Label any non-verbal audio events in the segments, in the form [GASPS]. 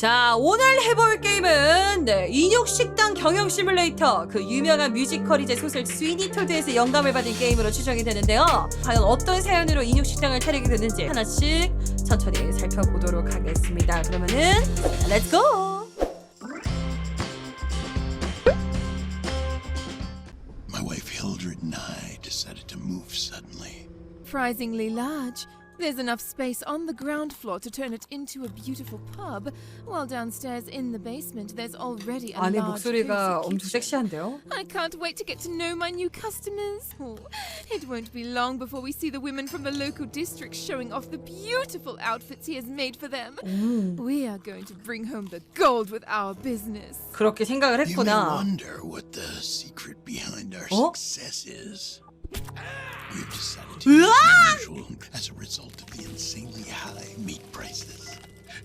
자, 오늘 해볼 게임은 네, 인육식당 경영 시뮬레이터 그 유명한 뮤지컬 이제 소설 스위니 토드에서 영감을 받은 게임으로 추정이 되는데요. 과연 어떤 사연으로 인육식당을 차리게 됐는지 하나씩 천천히 살펴보도록 하겠습니다. 그러면은 렛츠 고! My wife Hildred and I decided to move suddenly. Surprisingly large. There's enough space on the ground floor to turn it into a beautiful pub, while downstairs in the basement there's already a 안에 large 목소리가 cozy 엄청 kitchen. 섹시한데요? I can't wait to get to know my new customers. Oh, it won't be long before we see the women from the local district showing off the beautiful outfits he has made for them. We are going to bring home the gold with our business. 그렇게 생각을 You may 했구나. wonder what the secret behind our Oh? success is. We've decided to use the unusual as a result of the insanely high meat prices.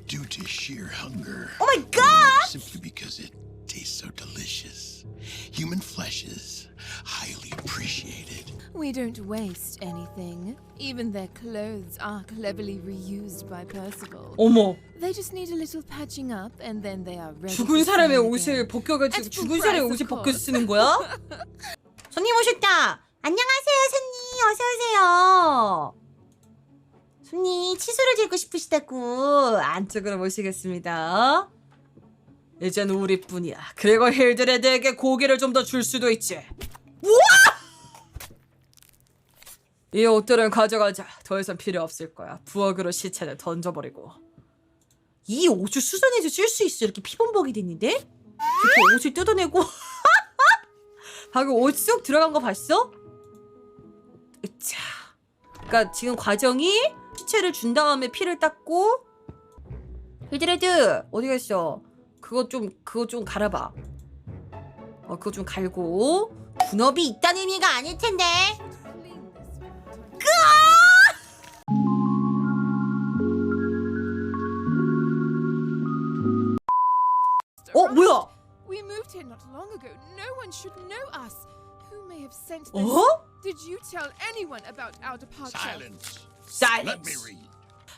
Due to sheer hunger. Oh my god! Simply because it tastes so delicious. Human flesh is highly appreciated. We don't waste anything. Even their clothes are cleverly reused by Percival. 어머, They just need a little patching up and then they are ready. 죽은 to 사람의 sing 옷을 again. 벗겨가지고 At 죽은 full 사람의 price, 옷을 of 벗겨 course. 쓰는 거야? [LAUGHS] 손님 오셨다. 안녕하세요, 손님. 어서 오세요. 손님 치수를 재고 싶으시다고 안쪽으로 모시겠습니다. 이젠 우리뿐이야. 그리고 힐드레드에게 고기를 좀 더 줄 수도 있지. 우와! 이 옷들은 가져가자. 더 이상 필요 없을 거야. 부엌으로 시체를 던져버리고. 이 옷을 수선해서 쓸 수 있어. 이렇게 피범벅이 됐는데? 이렇게 옷을 뜯어내고. [LAUGHS] 방금 옷쏙 들어간 거 봤어? 으차. 그러니까 지금 과정이 시체를 준 다음에 피를 닦고 히드레드 어디 갔어? 그거 좀 그거 좀 갈아봐. 어 그거 좀 갈고 분업이 있다는 의미가 아닐 텐데. 어 뭐야? We moved here not long ago. No one should know us. Who may have sent this? 어? Did you tell anyone about our departure? Silence. Silence. Let me read.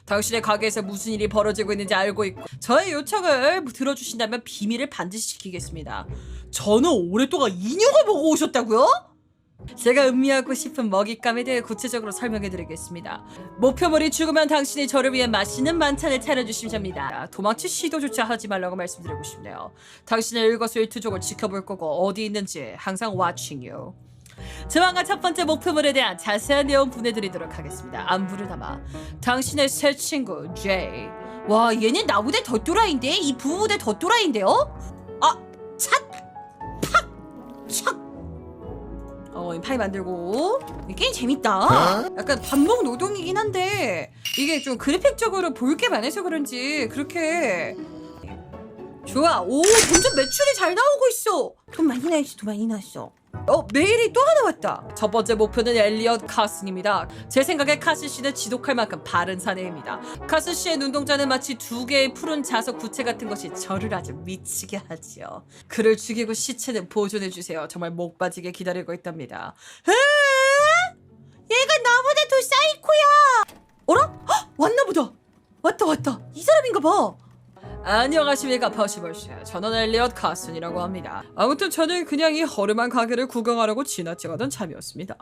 당신의 가게에서 무슨 일이 벌어지고 있는지 알고 있고 저의 요청을 들어주신다면 비밀을 반드시 지키겠습니다. 저는 오랫동안 인형을 보고 오셨다고요? 제가 음미하고 싶은 먹잇감에 대해 구체적으로 설명해드리겠습니다. 목표물이 죽으면 당신이 저를 위해 맛있는 만찬을 차려주시면 됩니다. 도망칠 시도조차 하지 말라고 말씀드리고 싶네요. 당신의 일거수일투족을 지켜볼 거고 어디 있는지 항상 watching you. 조만간 첫 번째 목표물에 대한 자세한 내용 보내드리도록 하겠습니다. 안부를 담아 당신의 새 친구 제이. 와 얘는 나보다 더 또라이인데 이 부부보다 더 또라이인데요? 아 찼! 팍! 촥! 어, 이 파이 만들고 이 게임 재밌다. 약간 반복 노동이긴 한데 이게 좀 그래픽적으로 볼 게 많아서 그런지 그렇게 좋아. 오 점점 매출이 잘 나오고 있어. 돈 많이 나있어. 돈 많이 나있어. 어 메일이 또 하나 왔다. 첫 번째 목표는 엘리엇 카슨입니다. 제 생각에 카슨 씨는 지독할 만큼 바른 사내입니다. 카슨 씨의 눈동자는 마치 두 개의 푸른 자석 구체 같은 것이 저를 아주 미치게 하지요. 그를 죽이고 시체는 보존해 주세요. 정말 목 빠지게 기다리고 있답니다. 에? 얘가 나보다 더 사이코야. 어라? 헉, 왔나 보다. 왔다 왔다. 이 사람인가 봐. 안녕하십니까 퍼시벌씨. 저는 엘리엇 카슨이라고 합니다. 아무튼 저는 그냥 이 허름한 가게를 구경하려고 지나치가던 참이었습니다.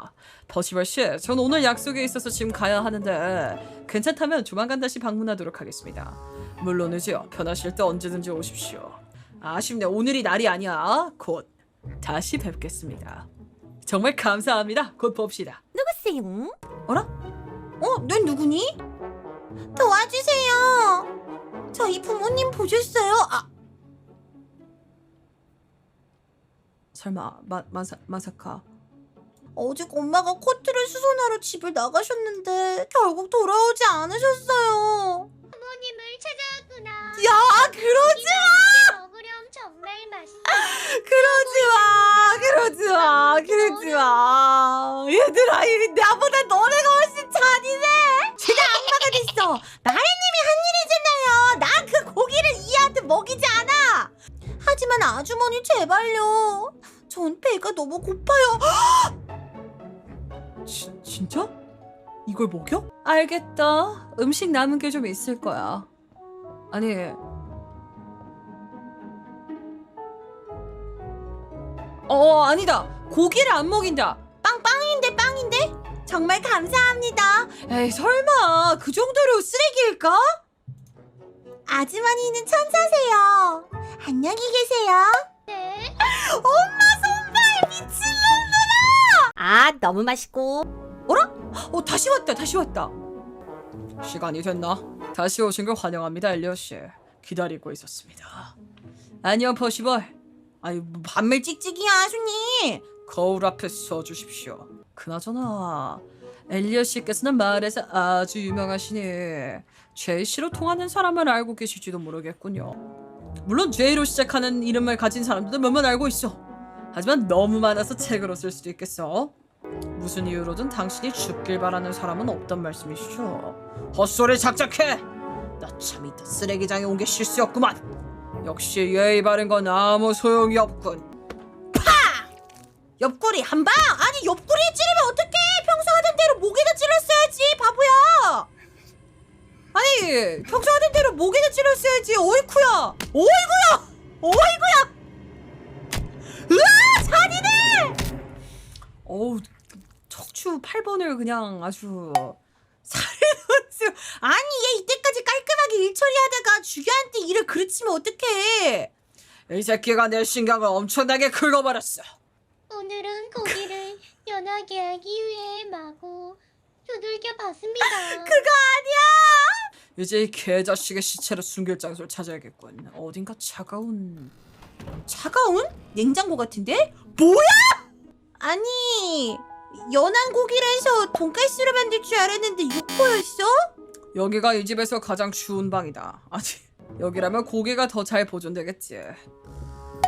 퍼시벌씨 전 오늘 약속에 있어서 지금 가야 하는데 괜찮다면 조만간 다시 방문하도록 하겠습니다. 물론이죠 편하실 때 언제든지 오십시오. 아쉽네. 오늘이 날이 아니야. 곧 다시 뵙겠습니다. 정말 감사합니다. 곧 봅시다. 누구세요? 어라? 어? 넌 누구니? 도와주세요. 저희 부모님 보셨어요? 아, 설마 마, 마사, 마사카 어제 엄마가 코트를 수선하러 집을 나가셨는데 결국 돌아오지 않으셨어요. 부모님을 찾아왔구나. 야 그러지 마. 먹으렴 정말 맛있어. [LAUGHS] 그러지 마, 그러지 마, 그러지 마. 얘들아, 이 나보다 너네가 훨씬 잔인해. [LAUGHS] 제가 악마가 됐어. 마 그만 아주머니 제발요. 전 배가 너무 고파요. [GASPS] 지, 진짜? 이걸 먹여? 알겠다. 음식 남은 게 좀 있을 거야. 아니, 어 아니다 고기를 안 먹인다 빵빵인데 빵인데 정말 감사합니다 에이 설마 그 정도로 쓰레기일까? 아주머니는 천사세요 안녕히 계세요. 네. [GASPS] 엄마 손발 미친놈들아! 아 너무 맛있고. 어 다시 왔다 다시 왔다 시간이 됐나? 다시 오신 걸 환영합니다 엘리엇 씨 기다리고 있었습니다 안녕 퍼시벌 뭐 반말 찍찍이야 손님. 거울 앞에 서 주십시오 그나저나 엘리엇 씨께서는 마을에서 아주 유명하시니 제이 씨로 통하는 사람을 알고 계실지도 모르겠군요 물론 제이로 시작하는 이름을 가진 사람들도 몇몇 알고 있어. 하지만 너무 많아서 책으로 쓸 수도 있겠어. 무슨 이유로든 당신이 죽길 바라는 사람은 없단 말씀이시죠? 헛소리 작작해! 나 참 이따 쓰레기장에 온 게 실수였구만. 역시 예의 바른 건 아무 소용이 없군. 옆구리 한 방. 아니 옆구리에 찌르면 어떡해? 아니 평소 하던 대로 목에다 찔렀어야지 어이쿠야 어이구야 어이구야 으아 잔이네 어우 척추 8번을 그냥 아주 살인원수 아니 얘 이때까지 깔끔하게 일 처리하다가 주교한테 일을 그르치면 어떡해? 이 새끼가 내 신경을 엄청나게 긁어버렸어 오늘은 고기를 [LAUGHS] 연하게 하기 위해 마구 두들겨 봤습니다. 그거 아니야. 이제 이 개자식의 시체를 숨길 장소를 찾아야겠군 어딘가 차가운 차가운 냉장고 같은데? 뭐야 아니 연한 고기를 해서 돈가스로 만들 줄 알았는데 육포였어? 여기가 이 집에서 가장 추운 방이다 아니 여기라면 고기가 더 잘 보존되겠지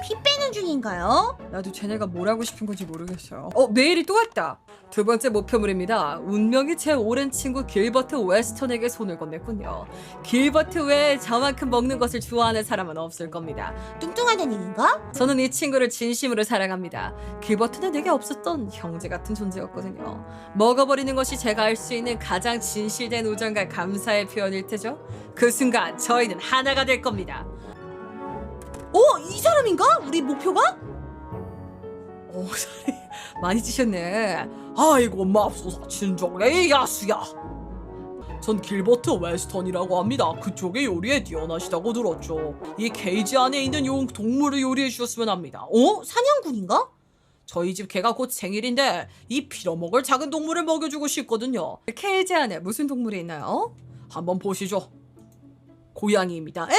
피 빼는 중인가요? 나도 쟤네가 뭘 하고 싶은 건지 모르겠어요. 어, 메일이 또 왔다. 두 번째 목표물입니다. 운명이 제 오랜 친구 길버트 웨스턴에게 손을 건넸군요. 길버트 외에 저만큼 먹는 것을 좋아하는 사람은 없을 겁니다. 뚱뚱하다는 얘긴가? 저는 이 친구를 진심으로 사랑합니다. 길버트는 내게 없었던 형제 같은 존재였거든요. 먹어버리는 것이 제가 알 수 있는 가장 진실된 우정과 감사의 표현일 테죠. 그 순간 저희는 하나가 될 겁니다. 어? 이 사람인가? 우리 목표가? 오, [LAUGHS] 살이 많이 찌셨네. 아이고, 맙소사, 진정래 야수야. 전 길버트 웨스턴이라고 합니다. 그쪽의 요리에 뛰어나시다고 들었죠. 이 케이지 안에 있는 용 동물을 요리해 주셨으면 합니다. 어? 사냥꾼인가? 저희 집 개가 곧 생일인데 이 빌어먹을 작은 동물을 먹여주고 싶거든요. 케이지 안에 무슨 동물이 있나요? 한번 보시죠. 고양이입니다. 에?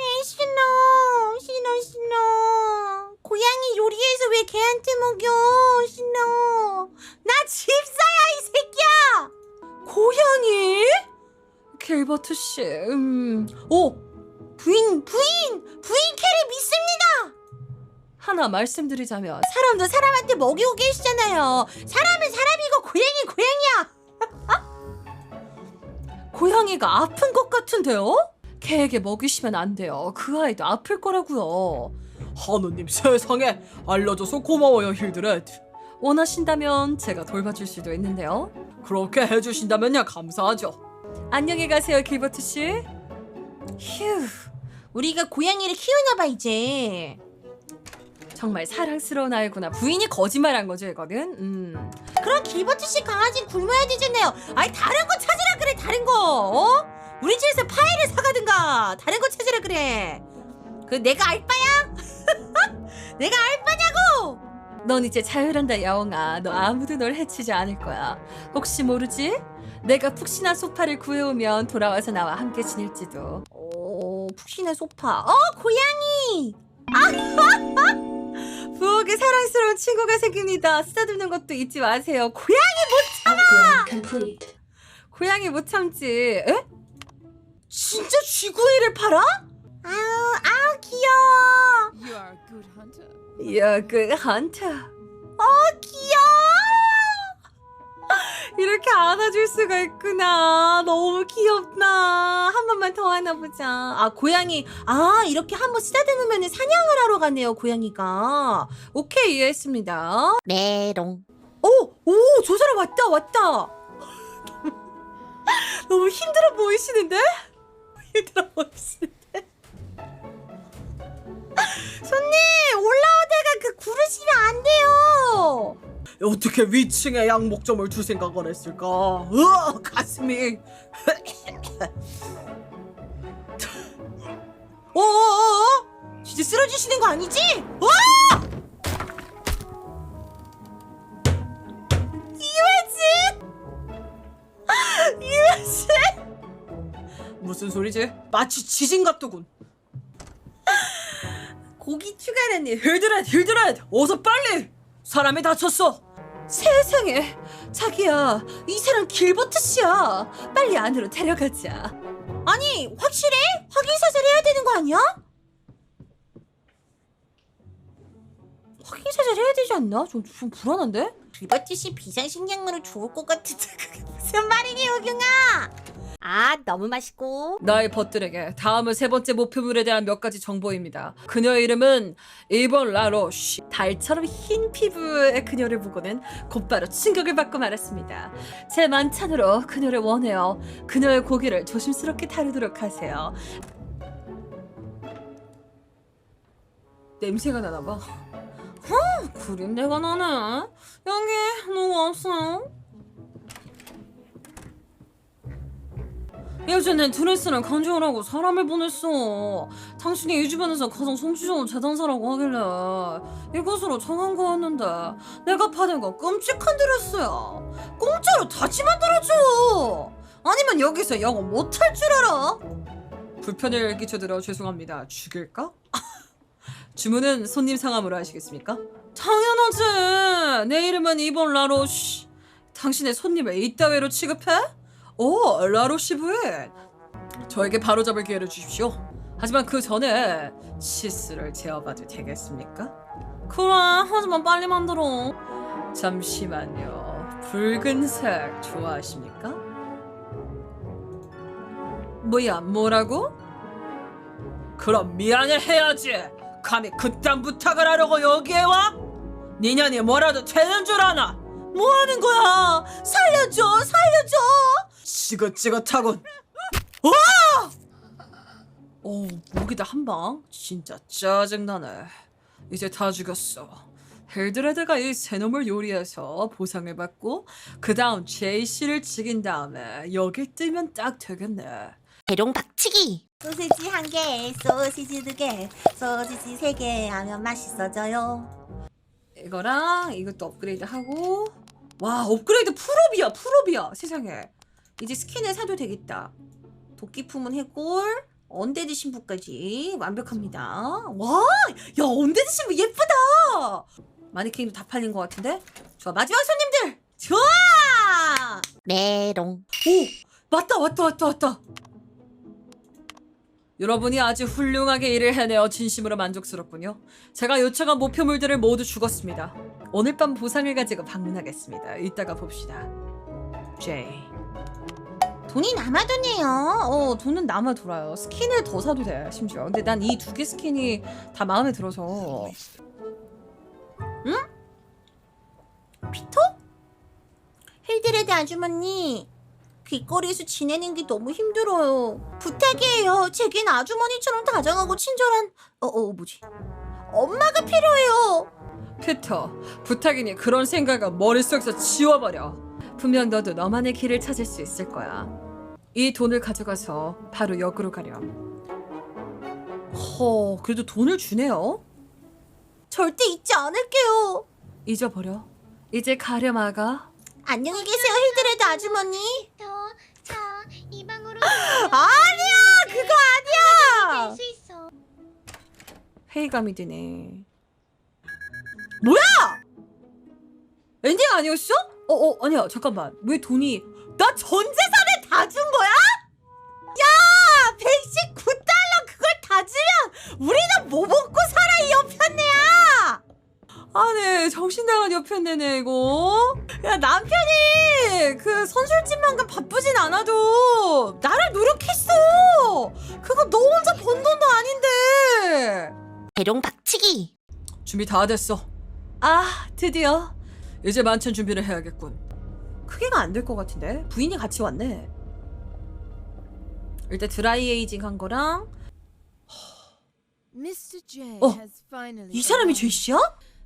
에이 싫어 싫어 싫어 고양이 요리해서 왜 걔한테 먹여 싫어 나 집사야 이 새끼야 고양이? 길버트 씨, 음, 오, 부인 부인 부인 캐리 믿습니다 하나 말씀드리자면 사람도 사람한테 먹이고 계시잖아요 사람은 사람이고 고양이 고양이야 [LAUGHS] 고양이가 아픈 것 같은데요? 개에게 먹이시면 안 돼요. 그 아이도 아플 거라고요. 하느님 세상에 알려줘서 고마워요 힐드레드. 원하신다면 제가 돌봐줄 수도 있는데요. 그렇게 해주신다면야 감사하죠. 안녕히 가세요 길버트 씨. 휴 우리가 고양이를 키우나봐 이제 정말 사랑스러운 아이구나. 부인이 거짓말한 거죠 이거는. 음. 그럼 길버트 씨 강아지 굶어야 되잖아요 아니 다른 거 찾으라 그래 다른 거 어? 우리 집에서 파이를 사가든가 다른 거 찾으라 그래 그 내가 알 바야? [LAUGHS] 내가 알바냐고 넌 이제 자유란다 야옹아. 너 아무도 널 해치지 않을 거야. 혹시 모르지? 내가 푹신한 소파를 구해오면 돌아와서 나와 함께 지낼지도. 오 푹신한 소파 어 고양이 [LAUGHS] 부엌에 사랑스러운 친구가 생깁니다. 쓰다듬는 것도 잊지 마세요. 고양이 Upgrade complete. 고양이 못 참지. 에? 진짜 쥐구이를 팔아? 아우 귀여워 You are a good hunter. 이야 그 한타. 어 귀여워 이렇게 안아줄 수가 있구나. 너무 귀엽다. 한 번만 더 안아보자. 아 고양이 아 이렇게 한 번 쓰다듬으면 사냥을 하러 가네요 고양이가 오케이 이해했습니다. 메롱 오, 저 사람 왔다, 왔다. [LAUGHS] 너무 힘들어 보이시는데? [LAUGHS] 힘들어 보이시는데? 손님 올라오다가 그 구르시면 안 돼요. 어떻게 위층에 양목점을 두 생각을 했을까? 으아 가슴이. 어어어? 진짜 쓰러지시는 거 아니지? 와! 이회지! 이회지! 무슨 소리지? 마치 지진 같더군. 고기 추가라니. 힐드렛 힐드렛 어서 빨리 사람이 다쳤어. 세상에 자기야 이 사람 길버트 씨야 빨리 안으로 데려가자 아니 확실해? 확인사살 해야 되는 거 아니야? 확인사살 해야 되지 않나? 좀, 좀 불안한데? 길버트 씨 비상식량으로 좋을 것 같은데 그게 무슨 말이니 요경아 아 너무 맛있고 나의 벗들에게 다음은 세 번째 목표물에 대한 몇 가지 정보입니다. 그녀의 이름은 1번 라로쉬. 달처럼 흰 피부의 그녀를 보고는 곧바로 충격을 받고 말았습니다. 제 만찬으로 그녀를 원해요. 그녀의 고기를 조심스럽게 다루도록 하세요. 냄새가 나나 봐. 어, 구린 내가 나네. 여기 누구 없어요? 예전엔 드레스는 간지오라고 사람을 보냈어. 당신이 이 주변에서 가장 솜씨 좋은 재단사라고 하길래 이곳으로 정한 거였는데 내가 받은 건 끔찍한 드레스야. 공짜로 다시 만들어줘. 아니면 여기서 영어 못할 줄 알아? 불편을 끼쳐드려 죄송합니다. 죽일까? [LAUGHS] 주문은 손님 상함으로 하시겠습니까? 당연하지. 내 이름은 이본 라로시. 당신의 손님을 이따위로 취급해? 오, 라로시 부인. 저에게 바로잡을 기회를 주십시오. 하지만 그 전에 치스를 재어봐도 되겠습니까? 그래, 하지만 빨리 만들어. 잠시만요. 붉은색 좋아하십니까? 뭐야, 뭐라고? 그럼 미안해 해야지. 감히 그딴 부탁을 하려고 여기에 와? 니년이 뭐라도 되는 줄 아나? 뭐 하는 거야? 살려줘, 살려줘! 지긋지긋하군. 와! 오, 목이다 한 방. 진짜 짜증나네. 이제 다 죽였어. 헬드레드가 이세 놈을 요리해서 보상을 받고 그 다음 제이씨를 죽인 다음에 여길 뜨면 딱 되겠네. 대롱 박치기 소시지 한 개, 소시지 두 개, 소시지 세 개 하면 맛있어져요 이거랑 이것도 업그레이드 하고 와 업그레이드 풀업이야 풀업이야 세상에 이제 스킨을 사도 되겠다 도끼 품은 해골 언데드 신부까지 완벽합니다 와 야 언데드 신부 예쁘다 마네킹도 다 팔린 것 같은데 좋아 마지막 손님들 좋아 메롱 오 왔다 왔다 왔다 왔다 여러분이 아주 훌륭하게 일을 해내어 진심으로 만족스럽군요. 제가 요청한 목표물들을 모두 죽었습니다. 오늘 밤 보상을 가지고 방문하겠습니다. 이따가 봅시다. 제이. 돈이 남아도네요 어, 돈은 남아 돌아요. 스킨을 더 사도 돼, 심지어. 근데 난 이 두 개 스킨이 다 마음에 들어서. 피터? 힐드레드 아주머니 길거리에서 지내는 게 너무 힘들어요 부탁이에요 제겐 아주머니처럼 다정하고 친절한 어 어 뭐지 엄마가 필요해요 피터, 부탁이니 그런 생각을 머릿속에서 지워버려. 분명 너도 너만의 길을 찾을 수 있을 거야. 이 돈을 가져가서 바로 역으로 가렴. 허, 그래도 돈을 주네요. 절대 잊지 않을게요 잊어버려. 이제 가렴 아가. 안녕히 계세요 힐드레드 아주머니 저, 자, 이 방으로 [GASPS] 아니야 그거 아니야 수 있어. 회의감이 드네. 뭐야? 엔딩 아니었어? 어, 어, 아니야. 잠깐만. 왜 돈이 나 전 재산을 다 준 거야? 야 119달러 그걸 다 주면 우리는 뭐 먹고 살아 이 옆편네야 아네 정신 나간 옆편네네 이거 야 남편이 그 선술집만큼 바쁘진 않아도 나를 노력했어 그거 너 혼자 번 돈도 아닌데 대롱 박치기 준비 다 됐어 아 드디어 이제 만찬 준비를 해야겠군 크게가 안 될 것 같은데 부인이 같이 왔네 일단 드라이 에이징 한 거랑 Mr. J 어, has finally 이 사람이 arrived. 제시야?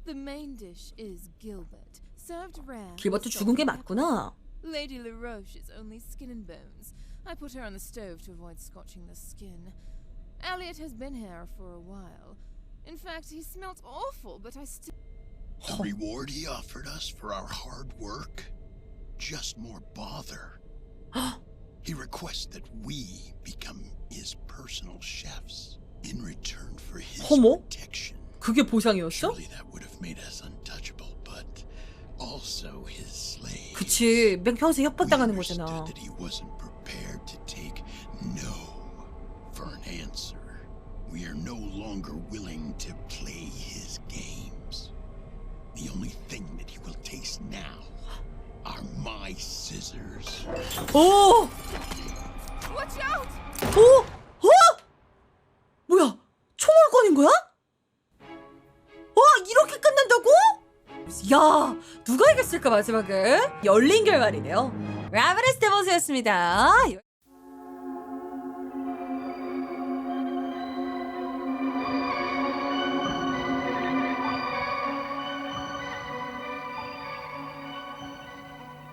The main dish is Gilbert, served rare. 길버트 죽은 게 맞구나. Lady LaRoche is only skin and bones. I put her on the stove to avoid scorching the skin. Elliot has been here for a while. In fact, he smelt awful, but I still. The reward he offered us for our hard work? Just more bother. [GASPS] he requests that we become his personal chefs in return for his 어머? protection. 그게 보상이었어? Surely that would have made us untouchable, but also his slaves. 그치. 맨 평생 We 협박당하는 understood 거잖아. that he wasn't prepared to take no for an answer. We are no longer willing to play his games. The only thing that he will taste now are my scissors. 오! Watch out! 오! 어? 뭐야? 총을 꺼낸 거야? 와, 이렇게 끝난다고? 야, 누가 이겼을까 마지막에? 열린 결말이네요. 라브레스 데버스였습니다.